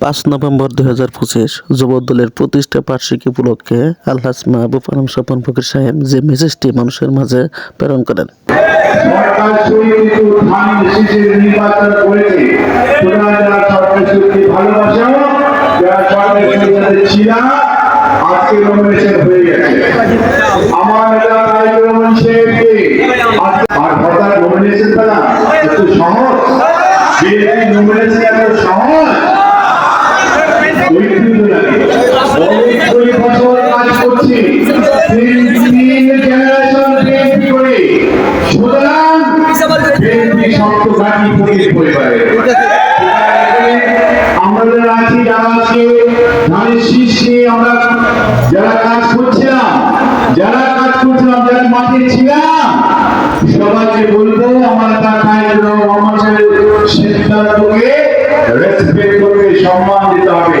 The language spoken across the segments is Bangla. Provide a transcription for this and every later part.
পাঁচ নভেম্বর দুই হাজার পঁচিশ যুবদলের প্রতিষ্ঠা বার্ষিকী উপলক্ষে আলহাজ মাহবুব আলম স্বপন ফকির সাহেব যে মেসেজটি মানুষের মাঝে প্রেরণ করেন। ধান শীষের নির্বাচন শক্ত পরির পরিবারে আমরা যারা আছি। যারা আজকে ধানের শীষ নিয়ে আমরা যারা কাজ করছিলাম যারা কাজ করছিলাম যারা মাঠে ছিলাম সবাইকে বলব আমার টাকায় আমাদের সিদ্ধান্তকে রেসপেক্ট করবে সম্মান দিতে হবে।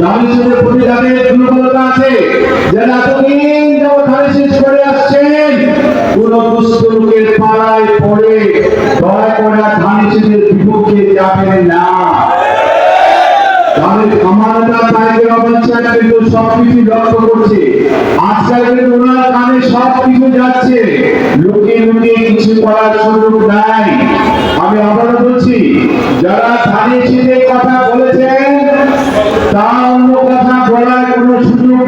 ধানের প্রতি যাদের দুর্বলতা আছে। যারা এতদিন যাবত ধানের করে আসছেন, কোন দুষ্ট লোকের পাড়ায় পড়ে, দয়া করে আর বিপক্ষে যাবেন না। যাচ্ছে। লুকিয়ে লুকিয়ে কিছু নাই। আমি আবারও বলছি, যারা ধানের